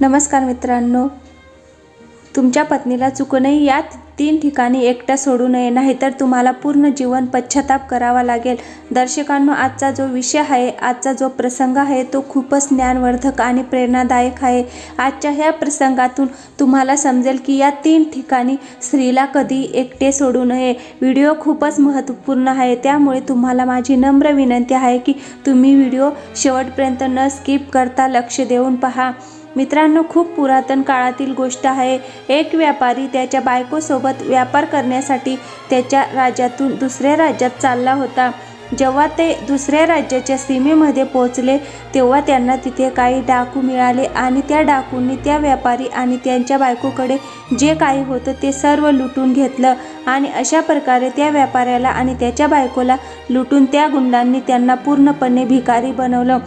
नमस्कार मित्रांनो. तुमच्या पत्नीला चुकूनही या तीन ठिकाणी एकट्या सोडू नये नाहीतर तुम्हाला पूर्ण जीवन पश्चाताप करावा लागेल. दर्शकांनो आजचा जो विषय आहे आजचा जो प्रसंग आहे तो खूपच ज्ञानवर्धक आणि प्रेरणादायक आहे. आजच्या ह्या प्रसंगातून तुम्हाला समजेल की या तीन ठिकाणी स्त्रीला कधी एकटे सोडू नये. व्हिडिओ खूपच महत्त्वपूर्ण आहे. त्यामुळे तुम्हाला माझी नम्र विनंती आहे की तुम्ही व्हिडिओ शेवटपर्यंत न स्किप करता लक्ष देऊन पहा. मित्रांनो खूप पुरातन काळातील गोष्ट आहे. एक व्यापारी त्याच्या बायकोसोबत व्यापार करण्यासाठी त्याच्या राज्यातून दुसऱ्या राज्यात चालला होता. जेव्हा ते दुसऱ्या राज्याच्या सीमेमध्ये पोहोचले तेव्हा त्यांना तिथे काही डाकू मिळाले आणि त्या डाकूंनी त्या व्यापारी आणि त्यांच्या बायकोकडे जे काही होतं ते सर्व लुटून घेतलं आणि अशा प्रकारे त्या व्यापाऱ्याला आणि त्याच्या बायकोला लुटून त्या गुंडांनी त्यांना पूर्णपणे भिकारी बनवलं.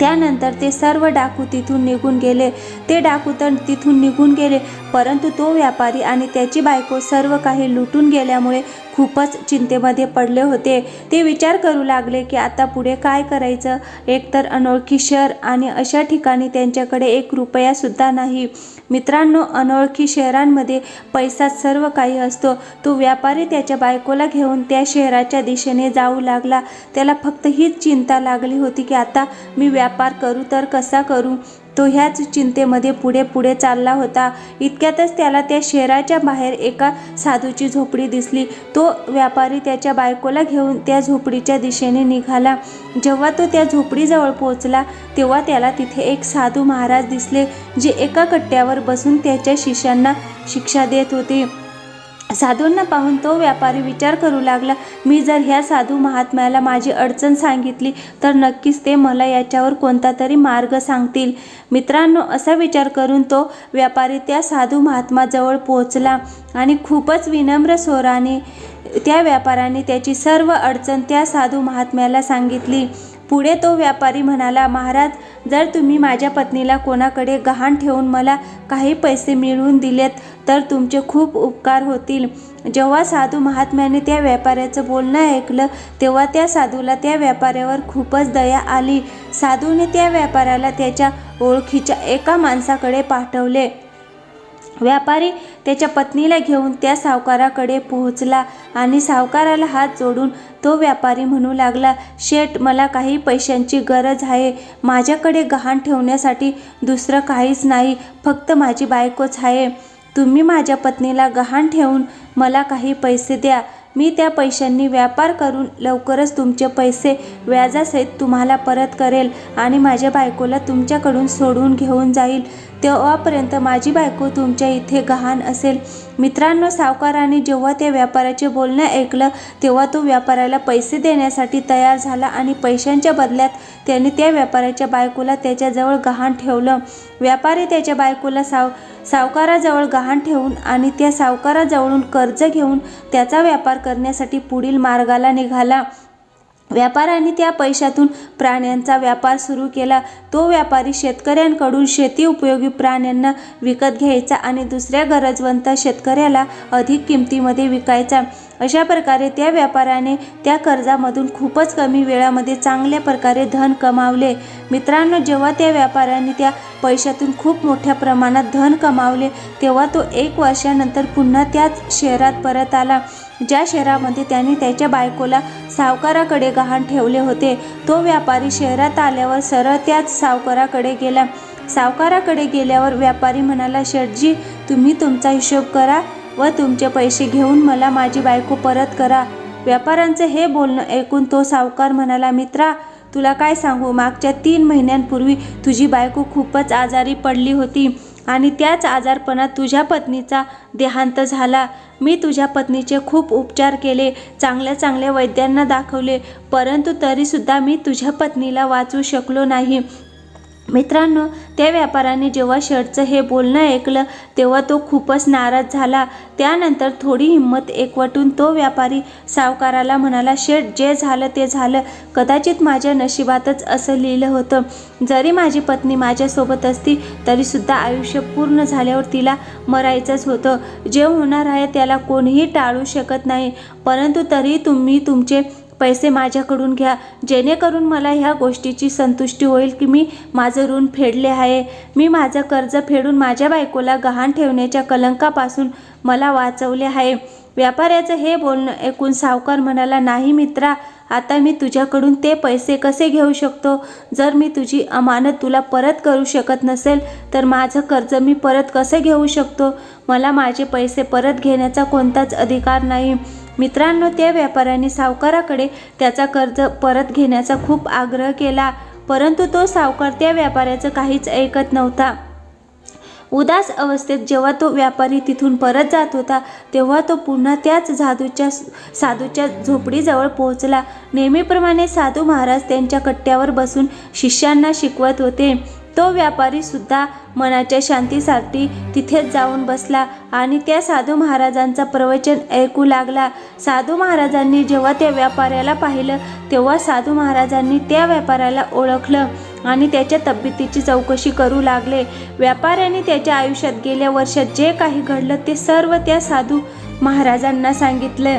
त्यानंतर ते सर्व डाकू तिथून निघून गेले. ते डाकू तर तिथून निघून गेले. परंतु तो व्यापारी आणि त्याची बायको सर्व काही लुटून गेल्यामुळे खूपच चिंतेमध्ये पडले होते. ते विचार करू लागले की आता पुढे काय करायचं? एकतर अनोळखी शहर आणि अशा ठिकाणी त्यांच्याकडे एक रुपयासुद्धा नाही. मित्रांनो अनोळखी शहरांमध्ये पैसा सर्व काही असतो. तो व्यापारी त्याच्या बायकोला घेऊन त्या शहराच्या दिशेने जाऊ लागला. त्याला फक्त हीच चिंता लागली होती की आता मी व्यापार करू तर कसा करू? तो ह्याच चिंतेमध्ये पुढे पुढे चालला होता. इतक्यातच त्याला त्या शहराच्या बाहेर एका साधूची झोपडी दिसली. तो व्यापारी त्याच्या बायकोला घेऊन त्या झोपडीच्या दिशेने निघाला. जेव्हा तो त्या झोपडीजवळ पोहोचला तेव्हा त्याला तिथे एक साधू महाराज दिसले जे एका कट्ट्यावर बसून त्याच्या शिष्यांना शिक्षा देत होते. साधूंना पाहून तो व्यापारी विचार करू लागला मी जर ह्या साधू महात्म्याला माझी अडचण सांगितली तर नक्कीच ते मला याच्यावर कोणता तरी मार्ग सांगतील. मित्रांनो असा विचार करून तो व्यापारी त्या साधू महात्माजवळ पोहोचला आणि खूपच विनम्र स्वराने त्या व्यापाराने त्याची सर्व अडचण त्या साधू महात्म्याला सांगितली. पुढे तो व्यापारी म्हणाला महाराज जर तुम्ही माझ्या पत्नीला कोणाकडे गहाण ठेवून मला काही पैसे मिळवून दिलेत तर तुमचे खूप उपकार होतील. जेव्हा साधू महात्म्याने त्या व्यापाऱ्याचं बोलणं ऐकलं तेव्हा त्या साधूला त्या व्यापाऱ्यावर खूपच दया आली. साधूने त्या व्यापाऱ्याला त्याच्या ओळखीच्या एका माणसाकडे पाठवले. व्यापारी त्याच्या पत्नीला घेऊन त्या सावकाराकडे पोहोचला आणि सावकाराला हात जोडून तो व्यापारी म्हणू लागला शेठ मला काही पैशांची गरज आहे. माझ्याकडे गहाण ठेवण्यासाठी दुसरं काहीच नाही. फक्त माझी बायकोच आहे. तुम्ही माझ्या पत्नीला गहाण ठेवून मला काही पैसे द्या. मी त्या पैशांनी व्यापार करून लवकरच तुमचे पैसे व्याजासहित तुम्हाला परत करेल आणि माझ्या बायकोला तुमच्याकडून सोडून घेऊन जाईल. तेव्हापर्यंत माझी बायको तुमच्या इथे गहाण असेल. मित्रांनो सावकाराने जेव्हा त्या व्यापाऱ्याचे बोलणं ऐकलं तेव्हा तो व्यापाऱ्याला पैसे देण्यासाठी तयार झाला आणि पैशांच्या बदल्यात त्याने त्या व्यापाऱ्याच्या बायकोला त्याच्याजवळ गहाण ठेवलं. व्यापारी त्याच्या बायकोला साव सावकाराजवळ गहाण ठेवून आणि त्या सावकाराजवळून कर्ज घेऊन त्याचा व्यापार करण्यासाठी पुढील मार्गाला निघाला. व्यापाराने त्या पैशातून प्राण्यांचा व्यापार सुरू केला. तो व्यापारी शेतकऱ्यांकडून शेती उपयोगी प्राण्यांना विकत घ्यायचा आणि दुसऱ्या गरजवंत शेतकऱ्याला अधिक किमतीमध्ये विकायचा. अशा प्रकारे त्या व्यापाराने त्या कर्जामधून खूपच कमी वेळामध्ये चांगल्या प्रकारे धन कमावले. मित्रांनो जेव्हा त्या व्यापाऱ्याने त्या पैशातून खूप मोठ्या प्रमाणात धन कमावले तेव्हा तो एक वर्षानंतर पुन्हा त्याच शहरात परत आला. ज्या शहरामध्ये त्याने त्याच्या बायकोला सावकाराकडे गहाण ठेवले होते तो व्यापारी शहरात आल्यावर सरळ त्याच सावकाराकडे गेला. सावकाराकडे गेल्यावर व्यापारी म्हणाला शेटजी तुम्ही तुमचा हिशोब करा व तुमचे पैसे घेऊन मला माझी बायको परत करा. व्यापाऱ्यांचं हे बोलणं ऐकून तो सावकार म्हणाला मित्रा तुला काय सांगू? मागच्या तीन महिन्यांपूर्वी तुझी बायको खूपच आजारी पडली होती. आणि त्याच आजारपणात तुझ्या पत्नीचा देहांत झाला. मी तुझ्या पत्नीचे खूप उपचार केले चांगल्या चांगल्या वैद्यांना दाखवले परंतु तरीसुद्धा मी तुझ्या पत्नीला वाचू शकलो नाही. मित्रांनो त्या व्यापाऱ्याने जेव्हा शर्टचं हे बोलणं ऐकलं तेव्हा तो खूपच नाराज झाला. त्यानंतर थोडी हिंमत एकवटून तो व्यापारी सावकाराला म्हणाला शेठ जे झालं ते झालं. कदाचित माझ्या नशिबातच असं लिहिलं होतं. जरी माझी पत्नी माझ्यासोबत असती तरीसुद्धा आयुष्य पूर्ण झाल्यावर तिला मरायचंच होतं. जे होणार आहे त्याला कोणीही टाळू शकत नाही. परंतु तरी तुम्ही तुमचे पैसे माझ्याकडून घ्या. जेणेकरून मला ह्या गोष्टीची संतुष्टी होईल की मी माझं ऋण फेडले आहे. मी माझं कर्ज फेडून माझ्या बायकोला गहाण ठेवण्याच्या कलंकापासून मला वाचवले आहे. व्यापाऱ्याचं हे बोलणं ऐकून सावकार म्हणाला नाही मित्रा आता मी तुझ्याकडून ते पैसे कसे घेऊ शकतो? जर मी तुझी अमानत तुला परत करू शकत नसेल तर माझं कर्ज मी परत कसं घेऊ शकतो? मला माझे पैसे परत घेण्याचा कोणताच अधिकार नाही. मित्रांनो त्या व्यापाऱ्याने सावकाराकडे त्याचा कर्ज परत घेण्याचा खूप आग्रह केला परंतु तो सावकार त्या व्यापाऱ्याचं काहीच ऐकत नव्हता. उदास अवस्थेत जेव्हा तो व्यापारी तिथून परत जात होता तेव्हा तो पुन्हा त्याच जादूच्या साधूच्या झोपडीजवळ पोहोचला. नेहमीप्रमाणे साधू महाराज त्यांच्या कट्ट्यावर बसून शिष्यांना शिकवत होते. तो व्यापारी सुद्धा मनाच्या शांतीसाठी तिथेच जाऊन बसला आणि त्या साधू महाराजांचा प्रवचन ऐकू लागला. साधू महाराजांनी जेव्हा त्या व्यापाऱ्याला पाहिलं तेव्हा साधू महाराजांनी त्या व्यापाऱ्याला ओळखलं आणि त्याच्या तब्येतीची चौकशी करू लागले. व्यापाऱ्याने त्याच्या आयुष्यात गेल्या वर्षात जे काही घडलं ते सर्व त्या साधू महाराजांना सांगितलं.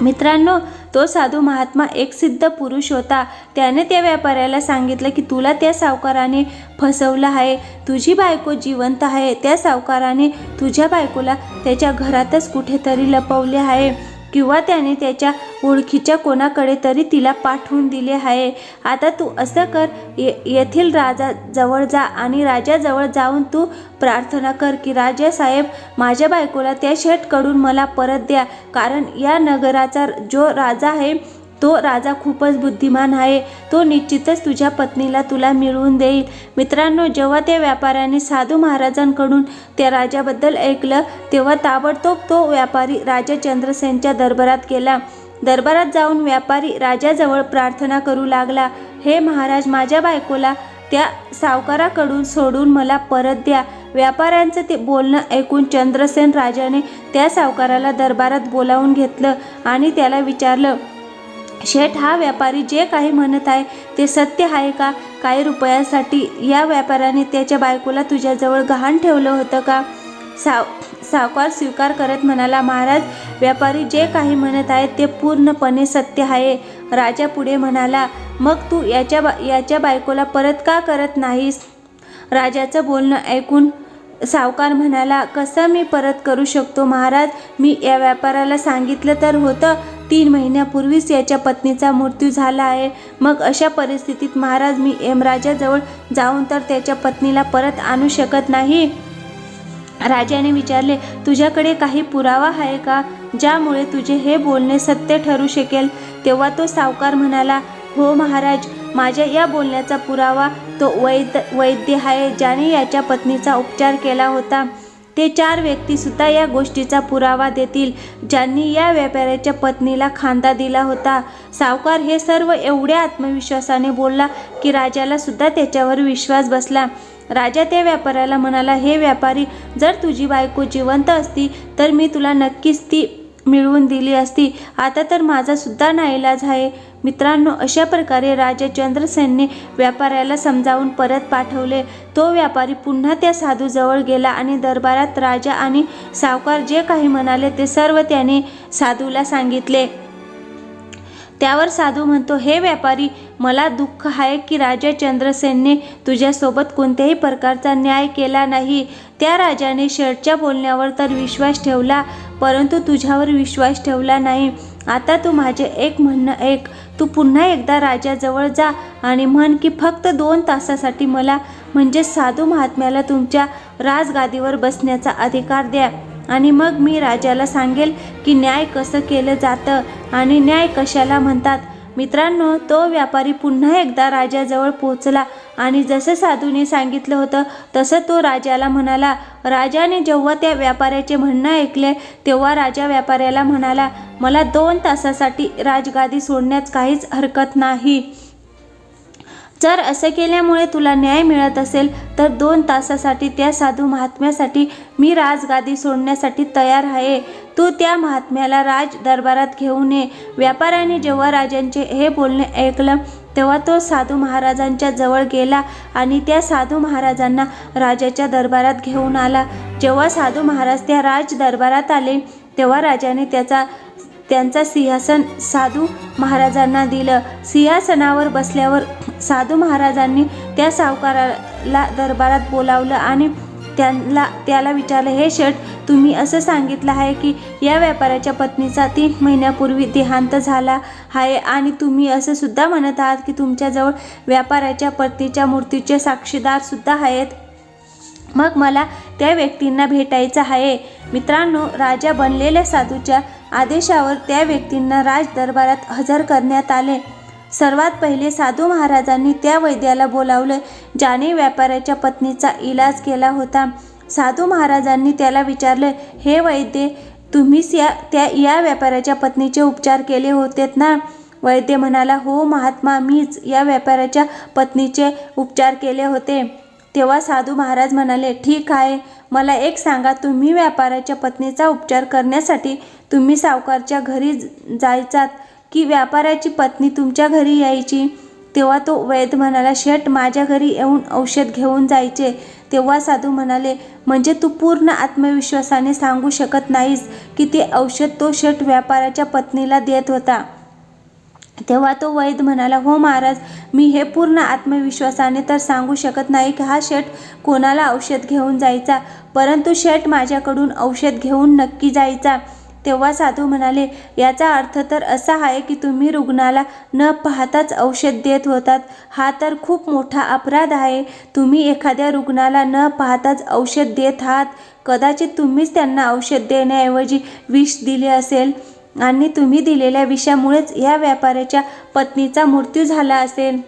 मित्रांनो तो साधू महात्मा एक सिद्ध पुरुष होता. त्याने त्या व्यापाऱ्याला सांगितलं की तुला त्या सावकाराने फसवलं आहे. तुझी बायको जिवंत आहे. त्या सावकाराने तुझ्या बायकोला त्याच्या घरातच कुठेतरी लपवले आहे. किंवा त्याने त्याच्या ओळखीच्या कोणाकडे तरी तिला पाठवून दिले आहे. आता तू असं कर ये येथील राजाजवळ जा आणि राजाजवळ जाऊन तू प्रार्थना कर की राजासाहेब माझ्या बायकोला त्या शेठकडून मला परत द्या. कारण या नगराचा जो राजा आहे तो राजा खूपच बुद्धिमान आहे. तो निश्चितच तुझ्या पत्नीला तुला मिळवून देईल. मित्रांनो जेव्हा त्या व्यापाऱ्याने साधू महाराजांकडून त्या राजाबद्दल ऐकलं तेव्हा ताबडतोब तो व्यापारी राजा चंद्रसेनच्या दरबारात गेला. दरबारात जाऊन व्यापारी राजाजवळ प्रार्थना करू लागला हे महाराज माझ्या बायकोला त्या सावकाराकडून सोडून मला परत द्या व्यापाऱ्यांचं ते बोलणं ऐकून चंद्रसेन राजाने त्या सावकाराला दरबारात बोलावून घेतलं आणि त्याला विचारलं शेठ हा व्यापारी जे काही म्हणत आहे ते सत्य आहे का? काही रुपयासाठी या व्यापाऱ्याने त्याच्या बायकोला तुझ्याजवळ गहाण ठेवलं होतं का? साव सावकार स्वीकार करत म्हणाला महाराज व्यापारी जे काही म्हणत आहे ते पूर्णपणे सत्य आहे. राजा पुढे म्हणाला मग तू याच्या बा याच्या बायकोला परत का करत नाहीस? राजाचं बोलणं ऐकून सावकार म्हणाला कसं मी परत करू शकतो महाराज? मी या व्यापाऱ्याला सांगितलं तर होतं तीन महिन्यापूर्वीच याच्या पत्नीचा मृत्यू झाला आहे. मग अशा परिस्थितीत महाराज मी यमराजाजवळ जाऊन तर त्याच्या पत्नीला परत आणू शकत नाही? राजाने विचारले तुझ्याकडे काही पुरावा आहे का ज्यामुळे तुझे हे बोलणे सत्य ठरू शकेल? तेव्हा तो सावकार म्हणाला हो महाराज माझ्या या बोलण्याचा पुरावा तो वैद्य वैद्य आहे ज्याने याच्या पत्नीचा उपचार केला होता. ते चार व्यक्तीसुद्धा या गोष्टीचा पुरावा देतील. ज्यांनी या व्यापाऱ्याच्या पत्नीला खांदा दिला होता. सावकार हे सर्व एवढ्या आत्मविश्वासाने बोलला की राजाला सुद्धा त्याच्यावर विश्वास बसला. राजा त्या व्यापाऱ्याला म्हणाला हे व्यापारी जर तुझी बायको जिवंत असती तर मी तुला नक्कीच ती मिळवून दिली असती. आता तर माझा सुद्धा नाईलाज आहे. मित्रांनो अशा प्रकारे राजा चंद्रसेनने व्यापाऱ्याला समजावून परत पाठवले. तो व्यापारी पुन्हा त्या साधूजवळ गेला आणि दरबारात राजा आणि सावकार जे काही म्हणाले ते सर्व त्याने साधूला सांगितले. त्यावर साधू म्हणतो हे व्यापारी मला दुःख आहे की राजा चंद्रसेनने तुझ्यासोबत कोणत्याही प्रकारचा न्याय केला नाही. त्या राजाने शेठच्या बोलण्यावर तर विश्वास ठेवला परंतु तुझ्यावर विश्वास ठेवला नाही. आता तू माझे एक म्हणणं एक तू पुन्हा एकदा राजाजवळ जा आणि म्हण की फक्त दोन तासासाठी मला म्हणजे साधू महात्म्याला तुमच्या राजगादीवर बसण्याचा अधिकार द्या. आणि मग मी राजाला सांगेल की न्याय कसं केलं जातं आणि न्याय कशाला म्हणतात. मित्रांनो तो व्यापारी पुन्हा एकदा राजाजवळ पोचला आणि जसं साधूने सांगितलं होतं तसं तो राजाला म्हणाला राजाने जेव्हा त्या व्यापाऱ्याचे म्हणणं ऐकले तेव्हा राजा व्यापाऱ्याला म्हणाला मला दोन तासासाठी राजगादी सोडण्यास काहीच हरकत नाही. जर असं केल्यामुळे तुला न्याय मिळत असेल तर दोन तासासाठी त्या साधू महात्म्यासाठी मी राजगादी सोडण्यासाठी तयार आहे. तू त्या महात्म्याला राज दरबारात घेऊन ये व्यापाऱ्याने जेव्हा राजांचे हे बोलणे ऐकलं तेव्हा तो साधू महाराजांच्या जवळ गेला आणि त्या साधू महाराजांना राजाच्या दरबारात घेऊन आला. जेव्हा साधू महाराज त्या राज दरबारात आले तेव्हा राजाने त्याचा त्यांचा सिंहासन साधू महाराजांना दिलं. सिंहासनावर बसल्यावर साधू महाराजांनी त्या सावकाराला दरबारात बोलावलं आणि त्यांना त्याला विचारलं हे शेठ तुम्ही असं सांगितलं आहे की या व्यापाऱ्याच्या पत्नीचा तीन महिन्यापूर्वी देहांत झाला आहे आणि तुम्ही असं सुद्धा म्हणत आहात की तुमच्याजवळ व्यापाऱ्याच्या पत्नीच्या मूर्तीचे साक्षीदार सुद्धा आहेत? मग मला त्या व्यक्तींना भेटायचं आहे. मित्रांनो राजा बनलेल्या साधूच्या आदेशावर त्या व्यक्तींना राज दरबारात हजर करण्यात आले. सर्वात पहिले साधू महाराजांनी त्या वैद्याला बोलावलं ज्याने व्यापाऱ्याच्या पत्नीचा इलाज केला होता. साधू महाराजांनी त्याला विचारलं हे वैद्य तुम्हीच या त्या या व्यापाऱ्याच्या पत्नीचे उपचार केले होतेत ना? वैद्य म्हणाला हो महात्मा मीच या व्यापाऱ्याच्या पत्नीचे उपचार केले होते. तेव्हा साधू महाराज म्हणाले ठीक आहे. मला एक सांगा तुम्ही व्यापाऱ्याच्या पत्नीचा उपचार करण्यासाठी तुम्ही सावकारच्या घरी जायचात की व्यापाऱ्याची पत्नी तुमच्या घरी यायची? तेव्हा तो वैद्य म्हणाला शेठ माझ्या घरी येऊन औषध घेऊन जायचे. तेव्हा साधू म्हणाले म्हणजे तू पूर्ण आत्मविश्वासाने सांगू शकत नाहीस की ते औषध तो शेठ व्यापाऱ्याच्या पत्नीला देत होता. तेव्हा तो वैद म्हणाला हो महाराज मी हे पूर्ण आत्मविश्वासाने तर सांगू शकत नाही की हा शेठ कोणाला औषध घेऊन जायचा परंतु शेठ माझ्याकडून औषध घेऊन नक्की जायचा. तेव्हा साधू म्हणाले याचा अर्थ तर असा आहे की तुम्ही रुग्णाला न पाहताच औषध देत होतात. हा तर खूप मोठा अपराध आहे. तुम्ही एखाद्या रुग्णाला न पाहताच औषध देत आहात. कदाचित तुम्हीच त्यांना औषध देण्याऐवजी विष दिले असेल. आणि तुम्ही दिलेल्या विषामुळेच या व्यापाऱ्याच्या पत्नीचा मृत्यू झाला असेल.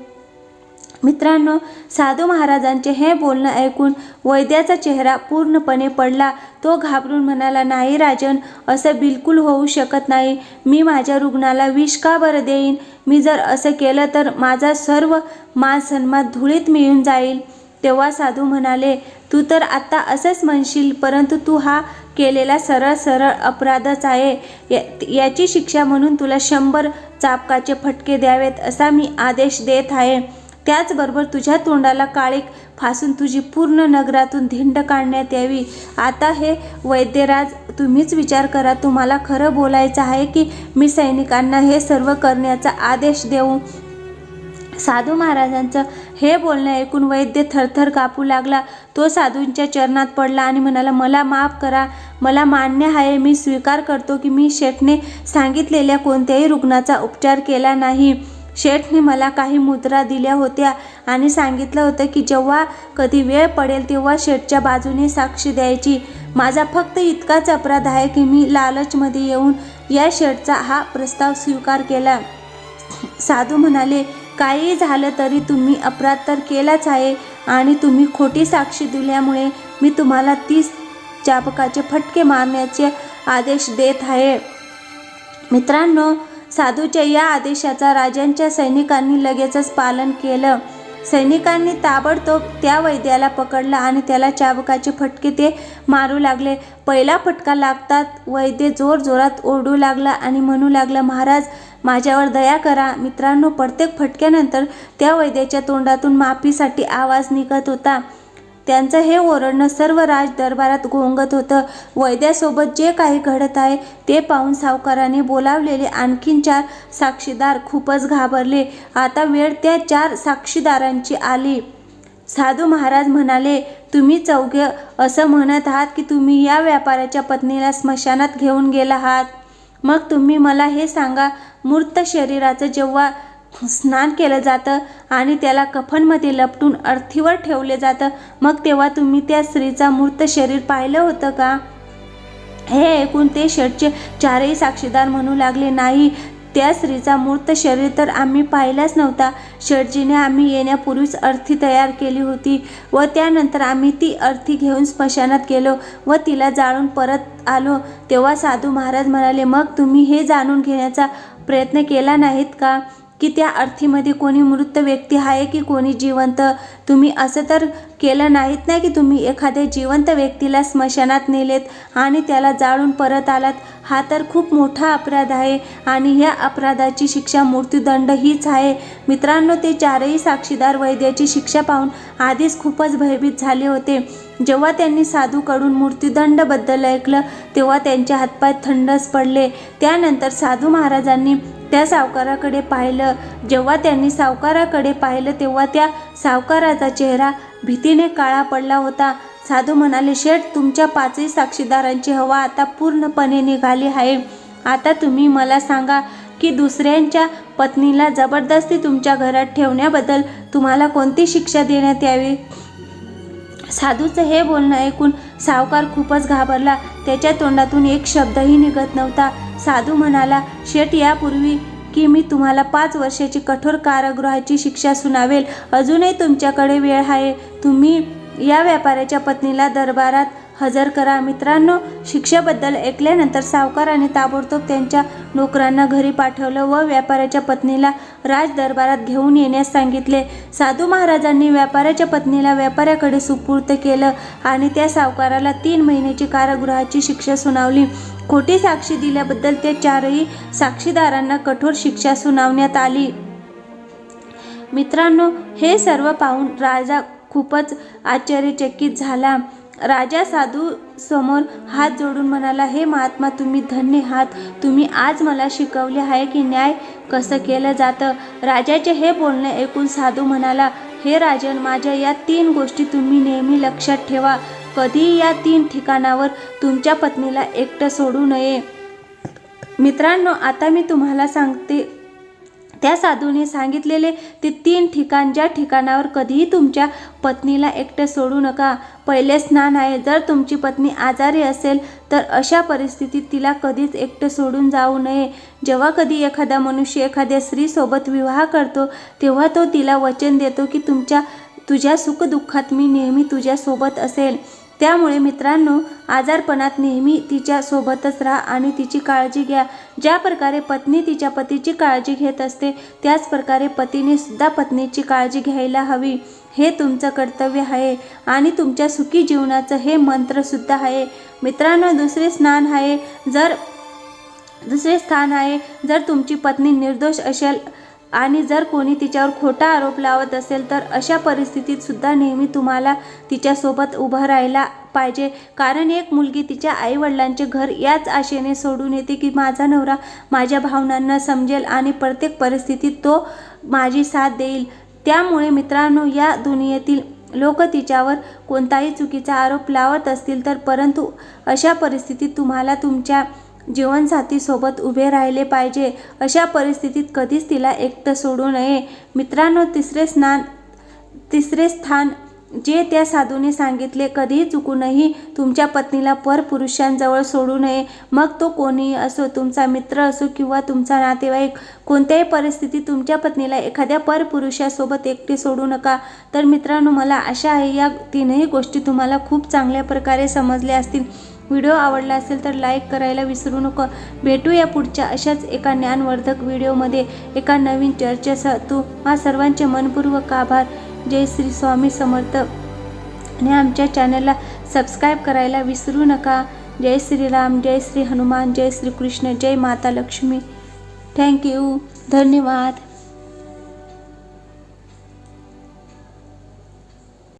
मित्रांनो साधू महाराजांचे हे बोलणं ऐकून वैद्याचा चेहरा पूर्णपणे पडला. तो घाबरून म्हणाला नाही राजन असं बिलकुल होऊ शकत नाही. मी माझ्या रुग्णाला विष का बरं देईन? मी जर असं केलं तर माझा सर्व मान सन्मान धुळीत मिळून जाईल. तेव्हा साधू म्हणाले तू तर आत्ता असंच म्हणशील परंतु तू हा केलेला सरळ सरळ अपराधच आहे. या- याची शिक्षा म्हणून तुला शंभर चापकाचे फटके द्यावेत असा मी आदेश देत आहे. त्याचबरोबर तुझ्या तोंडाला काळीक फासून तुझी पूर्ण नगरातून धिंड काढण्यात यावी. आता हे वैद्यराज तुम्हीच विचार करा तुम्हाला खरं बोलायचं आहे की मी सैनिकांना हे सर्व करण्याचा आदेश देऊ? साधू महाराजांचं हे बोलणं ऐकून वैद्य थरथर कापू लागला. तो साधूंच्या चरणात पडला आणि म्हणाला मला माफ करा. मला मान्य आहे मी स्वीकार करतो की मी शेठने सांगितलेल्या कोणत्याही रुग्णाचा उपचार केला नाही. शेठने मला काही मुद्रा दिल्या होत्या आणि सांगितलं होतं की जेव्हा कधी वेळ पडेल तेव्हा शेठच्या बाजूने साक्षी द्यायची. माझा फक्त इतकाच अपराध आहे की मी लालचमध्ये येऊन या शेठचा हा प्रस्ताव स्वीकार केला. साधू म्हणाले काही झालं तरी तुम्ही अपराध तर केलाच आहे आणि तुम्ही खोटी साक्षी दिल्यामुळे मी तुम्हाला तीस चापकाचे फटके मारण्याचे आदेश देत आहे. मित्रांनो साधूच्या या आदेशाचा राजांच्या सैनिकांनी लगेचच पालन केलं. सैनिकांनी ताबडतोब त्या वैद्याला पकडला आणि त्याला चाबकाचे फटके ते मारू लागले. पहिला फटका लागतात वैद्य जोर जोरात ओरडू लागला आणि म्हणू लागला महाराज माझ्यावर दया करा. मित्रांनो प्रत्येक फटक्यानंतर त्या वैद्याच्या तोंडातून माफीसाठी आवाज निघत होता. त्यांचं हे ओरडणं सर्व राज दरबारात घोंगत होतं. वैद्यासोबत जे काही घडत आहे ते पाहून सावकाराने बोलावलेले आणखीन चार साक्षीदार खूपच घाबरले. आता वेळ त्या चार साक्षीदारांची आली. साधू महाराज म्हणाले तुम्ही चौघे असं म्हणत आहात की तुम्ही या व्यापाऱ्याच्या पत्नीला स्मशानात घेऊन गेला आहात? मग तुम्ही मला हे सांगा मूर्त शरीराचं जेव्हा स्नान केलं जातं आणि त्याला कफनमध्ये लपटून अर्थीवर ठेवले जातं मग तेव्हा तुम्ही त्या स्त्रीचा मूर्त शरीर पाहिलं होतं का? हे ऐकून ते शेठचे चारही साक्षीदार म्हणू लागले नाही त्या स्त्रीचा मूर्त शरीर तर आम्ही पाहिलाच नव्हता. शेठजीने आम्ही येण्यापूर्वीच अर्थी तयार केली होती व त्यानंतर आम्ही ती अर्थी घेऊन स्मशानात गेलो व तिला जाळून परत आलो. तेव्हा साधू महाराज म्हणाले मग तुम्ही हे जाणून घेण्याचा प्रयत्न केला नाहीत का? की त्या अर्थीमध्ये कोणी मृत व्यक्ती आहे की कोणी जिवंत? तुम्ही असं तर केलं नाहीत ना की तुम्ही एखाद्या जिवंत व्यक्तीला स्मशानात नेलेत आणि त्याला जाळून परत आलात? हा तर खूप मोठा अपराध आहे आणि ह्या अपराधाची शिक्षा मृत्यूदंड हीच आहे. मित्रांनो ते चारही साक्षीदार वैद्याची शिक्षा पाहून आधीच खूपच भयभीत झाले होते. जेव्हा त्यांनी साधूकडून मृत्यूदंडबद्दल ऐकलं तेव्हा त्यांचे हातपाय थंडच पडले. त्यानंतर साधू महाराजांनी त्या सावकाराकडे पाहिलं. जेव्हा त्यांनी सावकाराकडे पाहिलं तेव्हा त्या सावकाराचा चेहरा भीतीने काळा पडला होता. साधू म्हणाले शेठ तुमच्या पाचही साक्षीदारांची हवा आता पूर्णपणे निघाली आहे. आता तुम्ही मला सांगा की दुसऱ्यांच्या पत्नीला जबरदस्ती तुमच्या घरात ठेवण्याबद्दल तुम्हाला कोणती शिक्षा देण्यात यावी? साधूचं हे बोलणं ऐकून सावकार खूपच घाबरला. त्याच्या तोंडातून एक शब्दही निघत नव्हता. साधू म्हणाला शेठ यापूर्वी की मी तुम्हाला पाच वर्षाची कठोर कारागृहाची शिक्षा सुनावेल. अजूनही तुमच्याकडे वेळ आहे. तुम्ही या व्यापाऱ्याच्या पत्नीला दरबारात हजर करा. मित्रांनो शिक्षेबद्दल ऐकल्यानंतर सावकाराने ताबडतोब त्यांच्या नोकरांना घरी पाठवलं व व्यापाऱ्याच्या पत्नीला राज दरबारात घेऊन येण्यास सांगितले. साधू महाराजांनी व्यापाऱ्याच्या पत्नीला व्यापाऱ्याकडे सुपूर्त केलं आणि त्या सावकाराला तीन महिन्याची कारागृहाची शिक्षा सुनावली. खोटी साक्षी दिल्याबद्दल त्या चारही साक्षीदारांना कठोर शिक्षा सुनावण्यात आली. मित्रांनो हे सर्व पाहून राजा खूपच आश्चर्यचकित झाला. राजा साधू समोर हात जोडून म्हणाला हे महात्मा तुम्ही धन्य आहात. तुम्ही आज मला शिकवले आहे की न्याय कसं केलं जातं? राजाचे हे बोलणे ऐकून साधू म्हणाला हे राजन माझ्या या तीन गोष्टी तुम्ही नेहमी लक्षात ठेवा. कधीही या तीन ठिकाणावर तुमच्या पत्नीला एकटं सोडू नये. मित्रांनो आता मी तुम्हाला सांगते त्या साधूने सांगितलेले ते तीन ठिकाण ज्या ठिकाणावर कधीही तुमच्या पत्नीला एकटं सोडू नका. पहिले स्नान आहे. जर तुमची पत्नी आजारी असेल तर अशा परिस्थितीत तिला कधीच एकटं सोडून जाऊ नये. जेव्हा कधी एखादा मनुष्य एखाद्या स्त्रीसोबत विवाह करतो तेव्हा तो तिला वचन देतो की तुमच्या तुझ्या सुखदुःखात मी नेहमी तुझ्यासोबत असेल. त्यामुळे मित्रांनो आजारपणात नेहमी तिच्या सोबतच राहा आणि तिची काळजी घ्या. ज्या प्रकारे पत्नी तिच्या पतीची काळजी घेत असते त्याच प्रकारे पतीने सुद्धा पत्नीची काळजी घ्यायला हवी. हे तुमचं कर्तव्य आहे आणि तुमच्या सुखी जीवनाचं हे मंत्रसुद्धा आहे. मित्रांनो दुसरे स्नान आहे. जर दुसरे स्थान आहे. जर तुमची पत्नी निर्दोष असेल आणि जर कोणी तिच्यावर खोटा आरोप लावत असेल तर अशा परिस्थितीत सुद्धा नेहमी तुम्हाला तिच्यासोबत उभं राहायला पाहिजे. कारण एक मुलगी तिच्या आईवडिलांचे घर याच आशेने सोडून येते की माझा नवरा माझ्या भावनांना समजेल आणि प्रत्येक परिस्थितीत तो माझी साथ देईल. त्यामुळे मित्रांनो या दुनियेतील लोक तिच्यावर कोणताही चुकीचा आरोप लावत असतील तर परंतु अशा परिस्थितीत तुम्हाला तुमच्या जीवनसाथीसोबत उभे राहिले पाहिजे. अशा परिस्थितीत कधीच तिला एकटं सोडू नये. मित्रांनो तिसरे स्नान तिसरे स्थान जे त्या साधूने सांगितले कधीही चुकूनही तुमच्या पत्नीला परपुरुषांजवळ सोडू नये. मग तो कोणीही असो तुमचा मित्र असो किंवा तुमचा नातेवाईक कोणत्याही परिस्थितीत तुमच्या पत्नीला एखाद्या परपुरुषासोबत एकटे सोडू नका. तर मित्रांनो मला आशा आहे या तीनही गोष्टी तुम्हाला खूप चांगल्या प्रकारे समजल्या असतील. व्हिडिओ आवडला असेल तर लाईक करायला विसरू नका. भेटूया पुढच्या अशाच एका ज्ञानवर्धक व्हिडिओमध्ये. एका नवीन चर्चेसह तू हा सर्वांचे मनपूर्वक आभार. जय श्री स्वामी समर्थ. आणि आमच्या चॅनलला सबस्क्राईब करायला विसरू नका. जय श्रीराम जय श्री हनुमान जय श्री कृष्ण जय माता लक्ष्मी. थँक्यू धन्यवाद.